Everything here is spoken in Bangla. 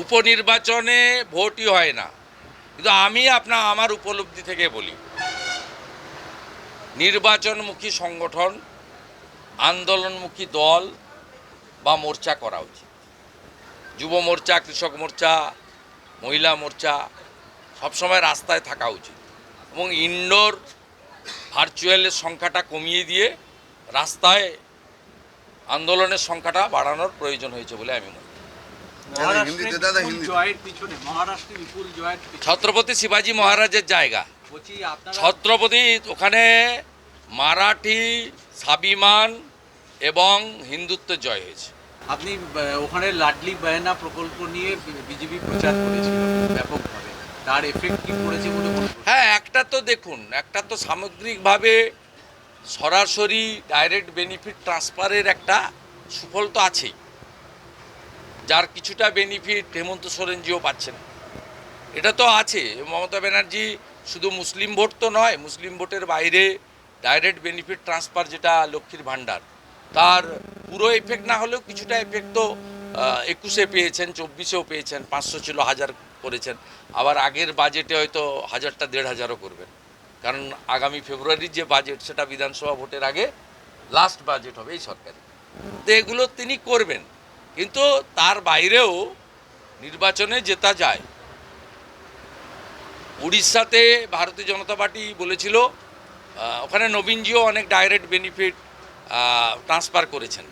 উপনির্বাচনে ভোটই হয় না। কিন্তু আমি আপনার আমার উপলব্ধি থেকে বলি, নির্বাচনমুখী সংগঠন, আন্দোলনমুখী দল বা মোর্চা করা উচিত। যুব মোর্চা, কৃষক মোর্চা, মহিলা মোর্চা সবসময় রাস্তায় থাকা উচিত এবং ইনডোর ভার্চুয়ালের সংখ্যাটা কমিয়ে দিয়ে রাস্তায় আন্দোলনের সংখ্যাটা বাড়ানোর প্রয়োজন হয়েছে বলে আমি মনে ছত্রপতি শিবাজি মহারাজের জায়গা। ছত্রপতি ওখানে মারাঠি স্বাভিমান এবং হিন্দুত্বের জয় হয়েছে। আপনি ওখানে লাডলি বায়না প্রকল্প নিয়ে বিজেপি প্রচার করেছিল ব্যাপকভাবে তার এফেক্ট কি পড়েছে বলে হ্যাঁ একটা তো দেখুন একটা তো সামগ্রিকভাবে সরাসরি ডাইরেক্ট বেনিফিট ট্রান্সফারের একটা সুফল তো আছেই। যার কিছুটা বেনিফিট হেমন্ত সোরেনজিও পাচ্ছেন। এটা তো আছে, মমতা ব্যানার্জি শুধু মুসলিম ভোট তো নয়, মুসলিম ভোটের বাইরে ডাইরেক্ট বেনিফিট ট্রান্সফার যেটা লক্ষ্মীর ভাণ্ডার, তার পুরো এফেক্ট না হলেও কিছুটা এফেক্ট তো একুশে পেয়েছেন, চব্বিশেও পেয়েছেন, পাঁচশো ছিল, হাজার করেছেন। আবার আগের বাজেটে হয়তো হাজারটা, দেড় হাজারও করবেন। কারণ আগামী ফেব্রুয়ারির যে বাজেট সেটা বিধানসভা ভোটের আগে লাস্ট বাজেট হবে এই সরকারি তো এগুলো তিনি করবেন। কিন্তু তার বাইরেও নির্বাচনে জেতা যায়। উড়িষ্যাতে ভারতীয় জনতা পার্টি বলেছিল ওখানে নবীনজিও অনেক ডাইরেক্ট বেনিফিট ট্রান্সফার করেছেন।